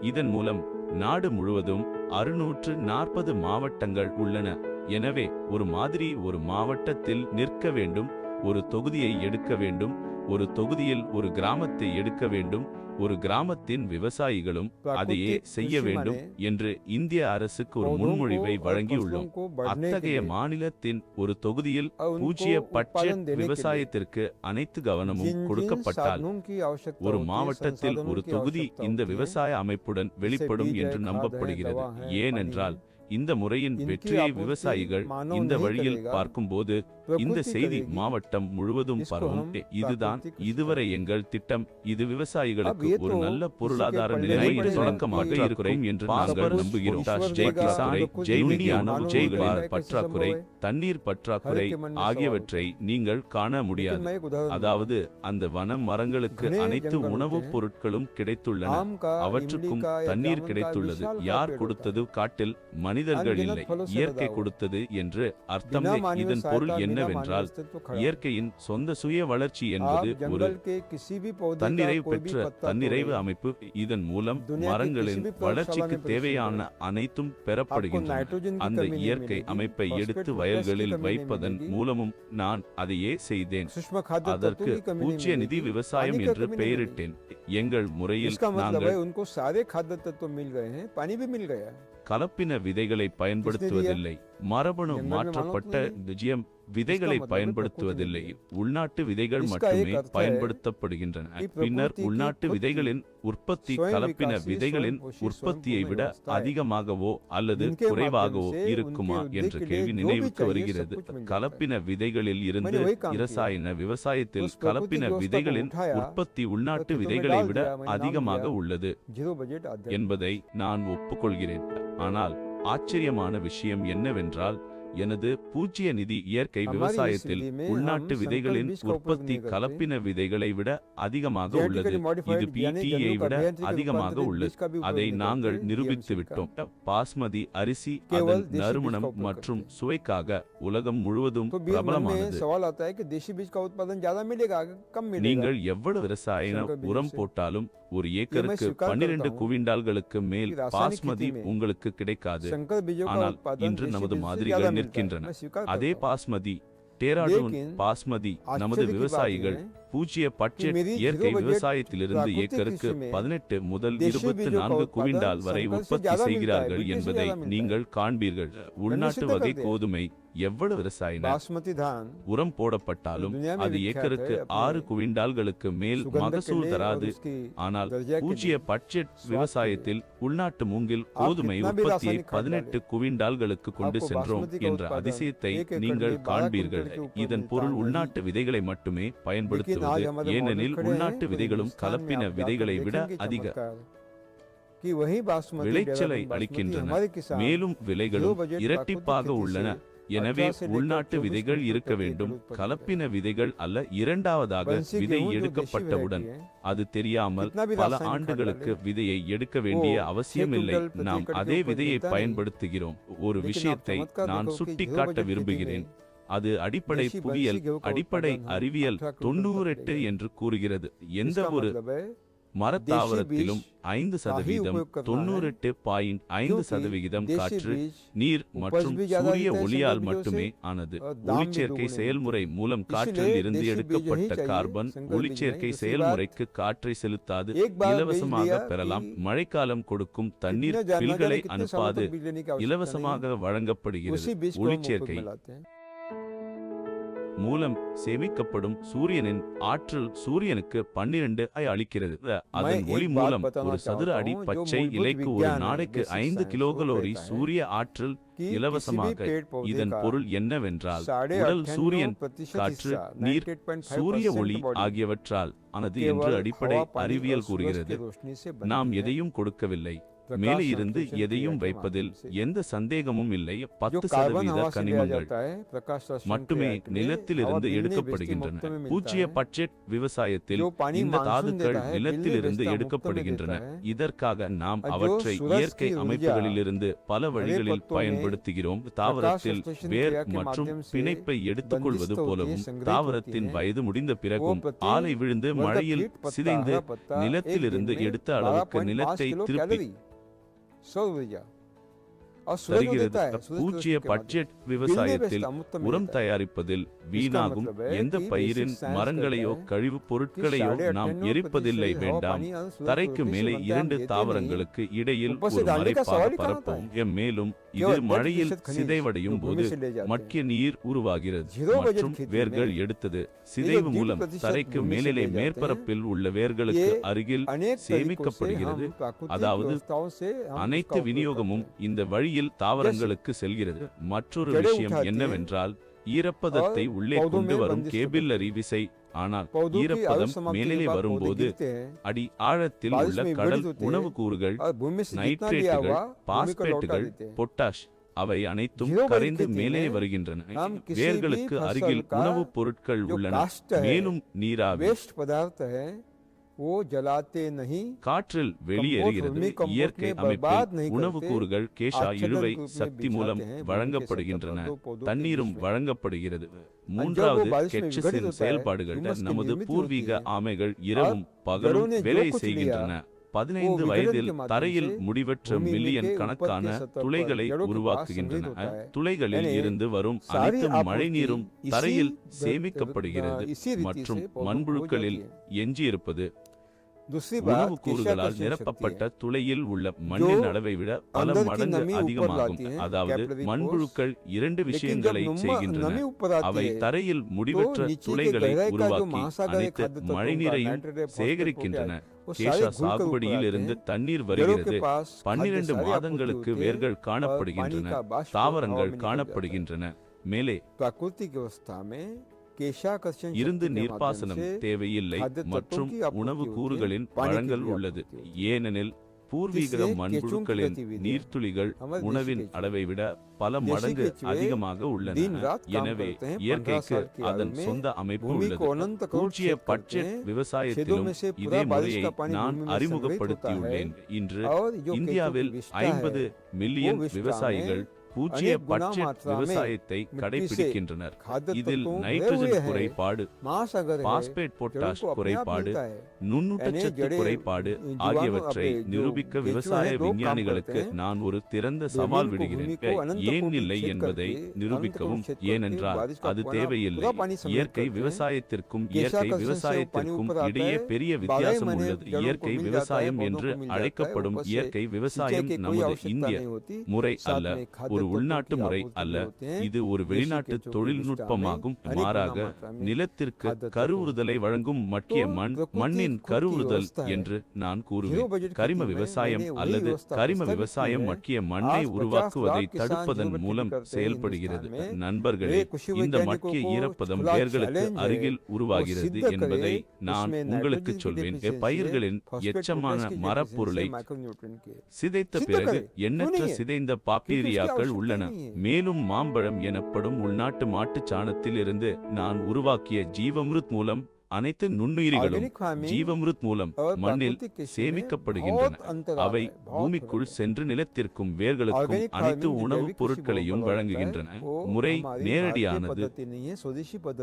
இதன் மூலம் நாடு முழுவதும் அறுநூற்று நாற்பது மாவட்டங்கள் உள்ளன. எனவே ஒரு மாதிரி ஒரு மாவட்டத்தில் நிற்க வேண்டும் ஒரு தொகுதியை எடுக்க வேண்டும் ஒரு தொகுதியில் ஒரு கிராமத்தை எடுக்க வேண்டும் ஒரு கிராமத்தின் விவசாயிகளும் அதையே செய்ய வேண்டும் என்று இந்திய அரசுக்கு ஒரு முன்மொழிவை வழங்கியுள்ளோம். அத்தகைய மாநிலத்தின் ஒரு தொகுதியில் பூஜ்ய பட்ஜெட் விவசாயத்திற்கு அனைத்து கவனமும் கொடுக்கப்பட்டால் ஒரு மாவட்டத்தில் ஒரு தொகுதி இந்த விவசாய அமைப்புடன் வெளிப்படும் என்று நம்பப்படுகிறது. ஏனென்றால் இந்த முறையின் வெற்றியை விவசாயிகள் இந்த வழியில் பார்க்கும்போது இந்த செய்தி மாவட்டம் முழுவதும் பரவும். இதுதான் இதுவரை எங்கள் திட்டம். இது விவசாயிகளுக்கு ஒரு நல்ல பொருளாதார நிலைமையின் தொடக்கமாக இருக்கும் என்று நாங்கள் நம்புகிறோம். பற்றாக்குறை தண்ணீர் பற்றாக்குறை ஆகியவற்றை நீங்கள் காண முடியாது. அதாவது அந்த வன மரங்களுக்கு அனைத்து உணவுப் பொருட்களும் கிடைத்துள்ளன. அவற்றுக்கும் தண்ணீர் கிடைத்துள்ளது. யார் கொடுத்தது? காட்டில் மனிதர்கள் இல்லை. இயற்கை கொடுத்தது என்று அர்த்தம் இதன் பொருள் என்னவென்றால் இயற்கையின் சொந்த சுய வளர்ச்சி என்பது ஒரு தன்னிறைவு பெற்ற தன்னிறைவு அமைப்பு. இதன் மூலம் மரங்களின் வளர்ச்சிக்கு தேவையான அனைத்தும் பெறப்படுகின்றன. அந்த இயற்கை அமைப்பை எடுத்து வயல்களில் வைப்பதன் மூலமும் நான் அதையே செய்தேன். அதற்கு பூஜ்ய நிதி விவசாயம் என்று பெயரிட்டேன். எங்கள் முறையில் நாங்கள் கலப்பின விதைகளை பயன்படுத்துவதில்லை. மரபணு மாற்றப்பட்ட டிஜியம் விதைகளை பயன்படுத்துவதில்லை. உள்நாட்டு விதைகள் மட்டுமே பயன்படுத்தப்படுகின்றன. பின்னர் உள்நாட்டு விதைகளின் உற்பத்தி கலப்பின விதைகளின் உற்பத்தியை விட அதிகமாகவோ அல்லது குறைவாகவோ இருக்குமா என்ற கேள்வி நினைவுக்கு வருகிறது. கலப்பின விதைகளில் இருந்து இரசாயன விவசாயத்தில் கலப்பின விதைகளின் உற்பத்தி உள்நாட்டு விதைகளை விட அதிகமாக உள்ளது என்பதை நான் ஒப்புக்கொள்கிறேன். ஆனால் ஆச்சரியமான விஷயம் என்னவென்றால் எனது பூஜ்ய நிதி இயற்கை விவசாயத்தில் உள்நாட்டு விதைகளின் உற்பத்தி கலப்பின விதைகளை விட அதிகமாக உள்ளது. இது பிடிஐ விட அதிகமாக உள்ளது. அதை நாங்கள் நிரூபித்துவிட்டோம் பாஸ்மதி அரிசி அதன் நறுமணம் மற்றும் சுவைக்காக உலகம் முழுவதும் பிரபலமானது. நீங்கள் எவ்வளவு ரசாயன உரம் போட்டாலும் ஒரு ஏக்கருக்கு பன்னிரண்டு குவிண்டால்களுக்கு மேல் பாஸ்மதி உங்களுக்கு கிடைக்காது. ஆனால் இன்று நமது மாதிரிகள் நிற்கின்றன. அதே பாஸ்மதி டேராடூன் பாஸ்மதி நமது விவசாயிகள் பூஜ்ஜிய பட்ஜெட் இயற்கை விவசாயத்திலிருந்து ஏக்கருக்கு பதினெட்டு முதல் இருபத்தி நான்கு குவிண்டால் வரை உற்பத்தி செய்கிறார்கள் என்பதை நீங்கள் காண்பீர்கள். உள்நாட்டு வகை கோதுமை எவ்வளவு ரசாயன உரம் போடப்பட்டாலும் அது ஏக்கருக்கு ஆறு குவிண்டால்களுக்கு மேல் மகசூல் தராது. ஆனால் பூஜ்ஜிய பட்ஜெட் விவசாயத்தில் உள்நாட்டு மூங்கில் கோதுமை உற்பத்தியை பதினெட்டு குவிண்டால்களுக்கு கொண்டு சென்றோம் என்ற அதிசயத்தை நீங்கள் காண்பீர்கள். இதன் பொருள் உள்நாட்டு விதைகளை மட்டுமே பயன்படுத்துவது. ஏனெனில் உள்நாட்டு விதைகளும் கலப்பின விதைகளை விட அதிக விளைச்சலை அளிக்கின்றன. மேலும் விலைகளும் இரட்டிப்பாக உள்ளன. எனவே உள்நாட்டு விதைகள் இருக்க வேண்டும். கலப்பின விதைகள் அல்ல இரண்டாவதாக விதை எடுக்கப்பட்டவுடன் அது தெரியாமல் பல ஆண்டுகளுக்கு விதையை எடுக்க வேண்டிய அவசியமில்லை. நாம் அதே விதையை பயன்படுத்துகிறோம். ஒரு விஷயத்தை நான் சுட்டிக்காட்ட விரும்புகிறேன். அது அடிப்படை புவியியல் அடிப்படை அறிவியல் தொண்ணூறு எட்டு என்று கூறுகிறது. எந்த ஒரு மரத்தாவரத்திலும் ஐந்து சதவீதம் தொண்ணூறெட்டு பாயிண்ட் ஐந்து சதவிகிதம் காற்று நீர் மற்றும் சூரிய ஒளியால் மட்டுமே ஆனது. ஒளிச்சேர்க்கை செயல்முறை மூலம் காற்றில் இருந்து எடுக்கப்பட்ட கார்பன் ஒளிச்சேர்க்கை செயல்முறைக்கு காற்றை செலுத்தாது இலவசமாக பெறலாம் மழைக்காலம் கொடுக்கும் தண்ணீர் பில்களை அனுப்பாது இலவசமாக வழங்கப்படுகிறது. ஒளிச்சேர்க்கை மூலம் சேமிக்கப்படும் சூரியனின் ஆற்றல் சூரியனுக்கு பன்னிரண்டு ஐ அளிக்கிறது. அதன் ஒளி மூலம் ஒரு சதுர அடி பச்சை இலைக்கு ஒரு நாளைக்கு ஐந்து கிலோகலோரி சூரிய ஆற்றல் இலவசமாக இதன் பொருள் என்னவென்றால் உடல் சூரியன் காற்று நீர் சூரிய ஒளி ஆகியவற்றால் ஆனது என்று அடிப்படை அறிவியல் கூறுகிறது. நாம் எதையும் கொடுக்கவில்லை. மேலே இருந்து எதையும் வைப்பதில் எந்த சந்தேகமும் இல்லை. பத்து சதவீத கனிமங்கள் மட்டுமே நிலத்திலிருந்து எடுக்கப்படுகின்றன. பூஜ்ஜிய பட்ஜெட் விவசாயத்தில் இந்த தாதுக்கள் நிலத்திலிருந்து எடுக்கப்படுகின்றன. இதற்காக நாம் அவற்றை இயற்கை அமைப்புகளிலிருந்து பல வழிகளில் பயன்படுத்துகிறோம். தாவரத்தில் வேர் மற்றும் பிணைப்பை எடுத்துக் கொள்வது போலவும் தாவரத்தின் வயது முடிந்த பிறகும் ஆலை விழுந்து மழையில் சிதைந்து நிலத்திலிருந்து எடுத்த அளவுக்கு நிலத்தை திருப்பி સૌ બીજા தருகிறது. பூஜ்ஜிய பட்ஜெட் விவசாயத்தில் உரம் தயாரிப்பதில் வீணாகும். எந்த பயிரின் மரங்களையோ கழிவுப் பொருட்களையோ நாம் எரிப்பதில்லை வேண்டாம். தரைக்கு மேலே இரண்டு தாவரங்களுக்கு இடையில் பரப்பும். மேலும் இது மழையில் சிதைவடையும் போது மக்கிய நீர் உருவாகிறது. மற்றும் வேர்கள் எடுத்தது. சிதைவு மூலம் தரைக்கு மேலே மேற்பரப்பில் உள்ள வேர்களுக்கு அருகில் சேமிக்கப்படுகிறது. அதாவது அனைத்து விநியோகமும் இந்த வழியில் உண்மையில் தாவரங்களுக்கு செல்கிறது. மற்றொரு விஷயம் என்னவென்றால் ஈரப்பதத்தை உள்ளே கொண்டு வரும் கேபில்லரி விசை ஆனால் ஈரப்பதம் மேலே வரும்போது அடி ஆழத்தில் உள்ள கடல் உணவு கூறுகள் நைட்ரேட்டுகள் பாஸ்பேட்டுகள் பொட்டாஷ் அவை அனைத்தும் கரைந்து மேலே வருகின்றன. வேர்களுக்கு அருகில் உணவுப் பொருட்கள் உள்ளன. மேலும் நீராவி. காற்றில் வெளியேறுகிறது. இயற்கை அமைப்பில் கேஷா இழுவை சக்தி மூலம் வழங்கப்படுகின்றன. தண்ணீரும் வழங்கப்படுகிறது. மூன்றாவது கெச்சஸின் நமது பூர்வீக ஆமைகள் இரவும் பகலும் வேலை செய்கின்றன. பதினைந்து வயதில் தரையில் முடிவற்ற மில்லியன் கணக்கான துளைகளை உருவாக்குகின்றன. துளைகளில் இருந்து வரும் அனைத்து மழைநீரும் தரையில் சேமிக்கப்படுகிறது மற்றும் மண்புழுக்களில் எஞ்சியிருப்பது. உணவுக்கூறுகளால் நிரப்பப்பட்ட துளையில் உள்ள மண்ணின் அளவை விட பல மடங்கு அதிகமாகும். அதாவது மண்புழுக்கள் இரண்டு விஷயங்களை செய்கின்றன. அவை தரையில் முடிவற்ற துளைகளை உருவாக்கி அனைத்து மழைநீரையும் சேகரிக்கின்றன. கேஷா சாகுபடியில் இருந்து தண்ணீர் வருகிறது. பன்னிரண்டு மாதங்களுக்கு வேர்கள் காணப்படுகின்றன. தாவரங்கள் காணப்படுகின்றன. மேலே இருந்து நீர்ப்பாசனம் தேவையில்லை மற்றும் உணவு கூறுகளின் வழங்கல் உள்ளது. ஏனெனில் பூர்வீக மண்புழுக்களின் நீர்த்துளிகள் உணவின் அளவை விட பல மடங்கு அதிகமாக உள்ளன. எனவே இயற்கைக்கு அதன் சொந்த அமைப்பு உள்ளது. பூஜ்ய பட்ஜெட் விவசாயத்திலும் இதே முறையை நான் அறிமுகப்படுத்தியுள்ளேன். இன்று இந்தியாவில் ஐம்பது மில்லியன் விவசாயிகள் பூஜ்ய பட்ஜெட் விவசாயத்தை கடைபிடிக்கின்றனர். இதில் நைட்ரஜன் குறைபாடு பாஸ்பேட் பொட்டாஷ் குறைபாடு நுண்ணுட்டச்சத்து குறைபாடு ஆகியவற்றை நிரூபிக்க விவசாய விஞ்ஞானிகளுக்கு நான் ஒரு திறந்த சவால் விடுகிறேன். ஏன் இல்லை என்பதை நிரூபிக்கவும் ஏனென்றால் அது தேவையில்லை. இயற்கை விவசாயத்திற்கும் இயற்கை விவசாயத்திற்கும் இடையே பெரிய வித்தியாசம் உள்ளது. இயற்கை விவசாயம் என்று அழைக்கப்படும் இயற்கை விவசாயம் நமது இந்திய முறை அல்ல. ஒரு உள்நாட்டு முறை அல்ல. இது ஒரு வெளிநாட்டு தொழில்நுட்பமாகும். மாறாக நிலத்திற்கு கருவுறுதலை வழங்கும் மட்டிய மண் மண்ணின் கருவுறுதல் என்று நான் கூறுவேன். கரிம விவசாயம் அல்லது கரிம விவசாயம் மட்டிய மண்ணை உருவாக்குவதை தடுப்பதன் மூலம் செயல்படுகிறது. நண்பர்களே இந்த மட்டிய ஈரப்பதம் பெயர்களுக்கு அருகில் உருவாகிறது என்பதை நான் உங்களுக்கு சொல்வேன். பயிர்களின் எச்சமான மரப்பொருளை சிதைத்த பிறகு எண்ணற்ற சிதைந்த பாப்பீரியாக்கள் மாம்பழங்கள் உள்ளன. மேலும் மாம்பழம் எனப்படும் உள்நாட்டு மாட்டுச் சாணத்திலிருந்து நான் உருவாக்கிய ஜீவமிருத் மூலம் அனைத்து நுண்ணுயிரிகளும் ஜீவமிருத் மூலம் மண்ணில் சேமிக்கப்படுகின்றன. அவை பூமிக்குள் சென்று நிலத்திற்கும் வேர்களுக்கும் அனைத்து உணவுப் பொருட்களையும் வழங்குகின்றன. முறை நேரடியானது.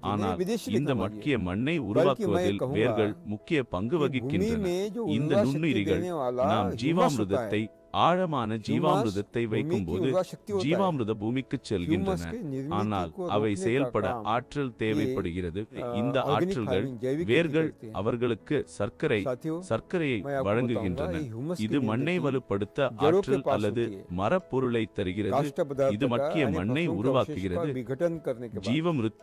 ஆனால் இந்த மக்கிய மண்ணை உருவாக்குவதில் வேர்கள் முக்கிய பங்கு வகிக்கின்றன. இந்த நுண்ணுயிரிகள் நாம் ஜீவாமிருதத்தை ஆழமான ஜீவாமிர்தத்தை வைக்கும்போது ஜீவாமிர்த பூமிக்கு செல்கின்றன. ஆனால் அவை செயல்பட ஆற்றல் தேவைப்படுகிறது. இந்த ஆற்றல்கள் வேர்கள் அவர்களுக்கு சர்க்கரை சர்க்கரையை வழங்குகின்றன. இது மண்ணை வலுப்படுத்த ஆற்றல் அல்லது மரப்பொருளை தருகிறது. இது மக்கிய மண்ணை உருவாக்குகிறது. ஜீவமிருத்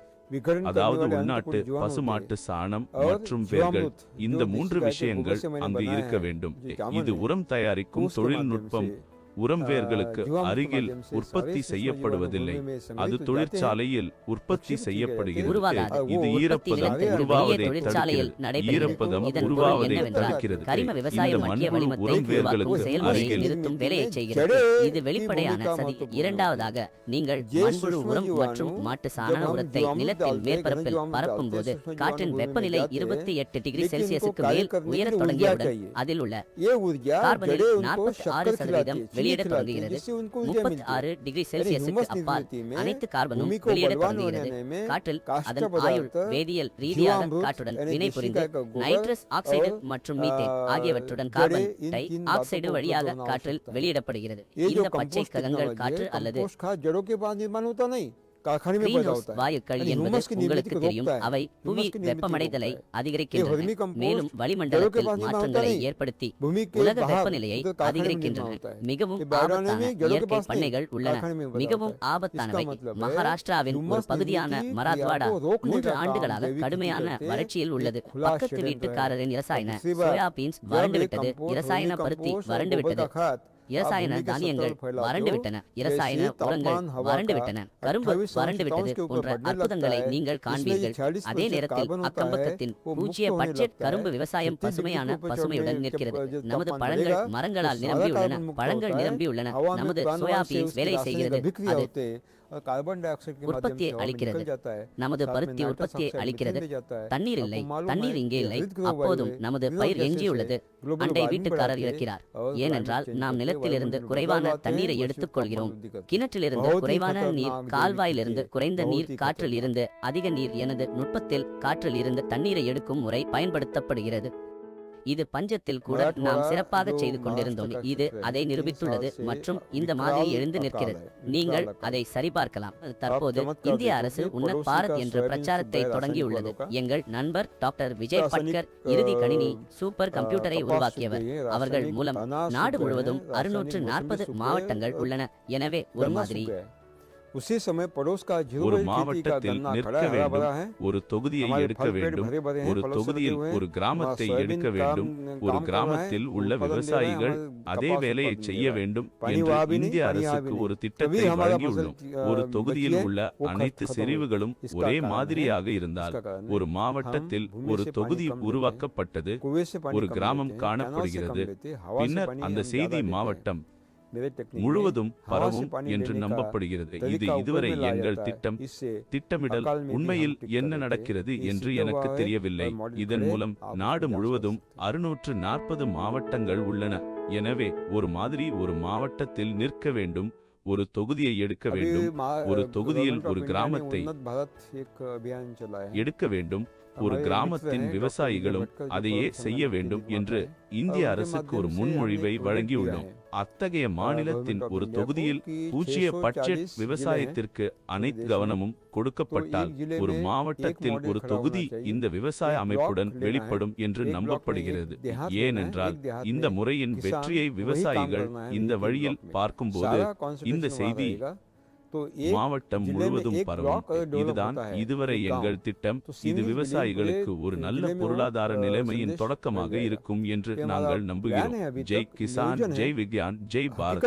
அதாவது உள்நாட்டு பசுமாட்டு சாணம் மற்றும் வேர்கள். இந்த மூன்று விஷயங்கள் அங்கு இருக்க வேண்டும். இது உரம் தயாரிக்கும் தொழில்நுட்பம். உரம் வேர்களுக்கு அருகில் உற்பத்தி செய்யப்படுவதில்லை. அது தொழிற்சாலையில் உற்பத்தி செய்யப்படுகிறது. இது ஈரப்பதம் உருவாவதை தடுக்கிறது. ஈரப்பதம் உருவாவதை தடுக்கிறது. இந்த மண்புழு உரம் வேர்களுக்கு அருகில் நிறுத்தும் வேலையை செய்கிறது. இது வெளிப்படையான சதி. இரண்டாவதாக நீங்கள் மண்புழு உரம் மற்றும் மாட்டு சாண உரத்தை நிலத்தின் மேற்பரப்பில் பரப்பும் போது காற்றின் வெப்பநிலை இருபத்தி எட்டு டிகிரி செல்சியஸுக்கு மேல் உயரத் தொடங்கியவுடன் அதில் உள்ள கார்பனில் நாற்பத்தி ஆறு சதவீதம் வெளி வெளியிட தொடங்குகிறது. முப்பத்தி ஆறு டிகிரி செல்சியஸுக்கு அப்பால் அனைத்து கார்பனும் வெளியிட தொடங்குகிறது. காற்றில் அதன் ஆயுள் வேதியியல் ரீதியாக காற்றுடன் வினைபுரிந்து நைட்ரஸ் ஆக்சைடு மற்றும் மீத்தேன் ஆகியவற்றுடன் கார்பன் டை ஆக்சைடு வழியாக காற்றில் வெளியிடப்படுகிறது. இந்த பச்சை கலங்கள் காற்று அல்லது உள்ளன. மிகவும் ஆபத்தானவை. மகாராஷ்டிராவின் பகுதியான மராத்வாடா மூன்று ஆண்டுகளாக கடுமையான வறட்சியில் உள்ளது. வீட்டுக்காரரின் இரசாயன இரசாயன பருத்தி வறண்டுவிட்டது. இரசாயன தானியங்கள் வறண்டு விட்டன. இரசாயன உரங்கள் வறண்டு விட்டன. கரும்பு வறண்டு போன்ற அற்புதங்களை நீங்கள் காண்பீர்கள். அதே நேரத்தில் அக்கம்பக்கத்தின் பூஜ்ஜிய பட்ஜெட் கரும்பு விவசாயம் பசுமையான பசுமையுடன் நிற்கிறது. நமது பழங்கள் மரங்களால் நிரம்பியுள்ளன. பழங்கள் நிரம்பியுள்ளன. நமது சோயாபீன்ஸ் வேலை செய்கிறது. அது கார்பன் டை ஆக்சைடு உற்பத்தியை அளிக்கிறது நமது பருத்தி உற்பத்தியை அளிக்கிறது தண்ணீர் இல்லை. தண்ணீர் இங்கே இல்லை. அப்போதும் நமது பயிர் எஞ்சியுள்ளது அண்டை வீட்டுக்காரர் இருக்கிறார் ஏனென்றால் நாம் நிலத்திலிருந்து குறைவான தண்ணீரை எடுத்துக் கொள்கிறோம் கிணற்றிலிருந்து குறைவான நீர் கால்வாயிலிருந்து குறைந்த நீர் காற்றில் இருந்து அதிக நீர் எனது நுட்பத்தில் காற்றில் இருந்து தண்ணீரை எடுக்கும் முறை பயன்படுத்தப்படுகிறது. இது பஞ்சத்தில் கூட நாம் சிறப்பாக செய்து கொண்டிருந்தோம். இது அதை நிரூபித்துள்ளது மற்றும் இந்த மாதிரி எழுந்து நிற்கிறது. நீங்கள் அதை சரிபார்க்கலாம். தற்போது இந்திய அரசு உன்னத் பாரத் என்ற பிரச்சாரத்தை தொடங்கியுள்ளது. எங்கள் நண்பர் டாக்டர் விஜய் பட்கர் இறுதி கணினி சூப்பர் கம்ப்யூட்டரை உருவாக்கியவர். அவர்கள் மூலம் நாடு முழுவதும் அறுநூற்று நாற்பது மாவட்டங்கள் உள்ளன. எனவே ஒரு மாதிரி उसी समय पड़ोस का जीरो ஒரு खेती का மாவட்டத்தில் गन्ना நிற்க खड़ा है हरा भरा வேண்டும் है ஒரு தொகுதியை हमारे எடுக்க फल पेड़ வேண்டும் भरे भरे हैं ஒரு फलों से लगे தொகுதியில் हुए हैं ஒரு கிராமத்தை सोयाबीन எடுக்க काम- வேண்டும் ஒரு काम कर रहा है, கிராமத்தில் உள்ள उत्पादन दे रहा है, விவசாயிகள் हमारे அதே कपास வேலையை उत्पादन செய்ய दे रहा है। வேண்டும் पानी என்று वहाँ भी नहीं, இந்திய पानी यहाँ அரசுக்கு भी ஒரு नहीं। திட்டத்தை तभी हमारा வழங்கியுள்ளோம் फसल, अ, ஒரு தொகுதியில் बची है, உள்ள वो खत- அனைத்து खत्म हो செறிவுகளும் इसका ஒரே कारण है, மாதிரியாக இருந்தால் इसका कारण है, ஒரு மாவட்டத்தில் भूमि ஒரு से पानी தொகுதி कम लेते हैं, உருவாக்கப்பட்டது कुएं से पानी ஒரு कम கிராமம் लेते हैं, कैनाल से कम காணப்படுகிறது लेते हैं, हवा से பின்னர் पानी அந்த हम செய்தி ज्यादा लेते हैं। மாவட்டம் मेरे टेक्निक में முழுவதும் பரவும் என்று நம்பப்படுகிறது. இது இதுவரை எங்கள் திட்டம் திட்டமிடல் உண்மையில் என்ன நடக்கிறது என்று எனக்கு தெரியவில்லை. இதன் மூலம் நாடு முழுவதும் அறுநூற்று நாற்பது மாவட்டங்கள் உள்ளன. எனவே ஒரு மாதிரி ஒரு மாவட்டத்தில் நிற்க வேண்டும் ஒரு தொகுதியை எடுக்க வேண்டும் ஒரு தொகுதியில் ஒரு கிராமத்தை எடுக்க வேண்டும் ஒரு கிராமத்தின் விவசாயிகளும் அதையே செய்ய வேண்டும் என்று இந்திய அரசுக்கு ஒரு முன்மொழிவை வழங்கியுள்ளோம். அத்தகைய மாநிலத்தின் ஒரு தொகுதியில் பூஜ்ஜிய பட்ஜெட் விவசாயத்திற்கு அனைத்து கவனமும் கொடுக்கப்பட்டால் ஒரு மாவட்டத்தில் ஒரு தொகுதி இந்த விவசாய அமைப்புடன் வெளிப்படும் என்று நம்பப்படுகிறது. ஏனென்றால் இந்த முறையின் வெற்றியை விவசாயிகள் இந்த வழியில் பார்க்கும்போது இந்த செய்தி மாவட்டம் முழுவதும் பரவும். இதுதான் இதுவரை எங்கள் திட்டம். இது விவசாயிகளுக்கு ஒரு நல்ல பொருளாதார நிலைமையின் தொடக்கமாக இருக்கும் என்று நாங்கள் நம்புகிறோம். ஜெய் கிசான் ஜெய் விக்யான் ஜெய் பாரத்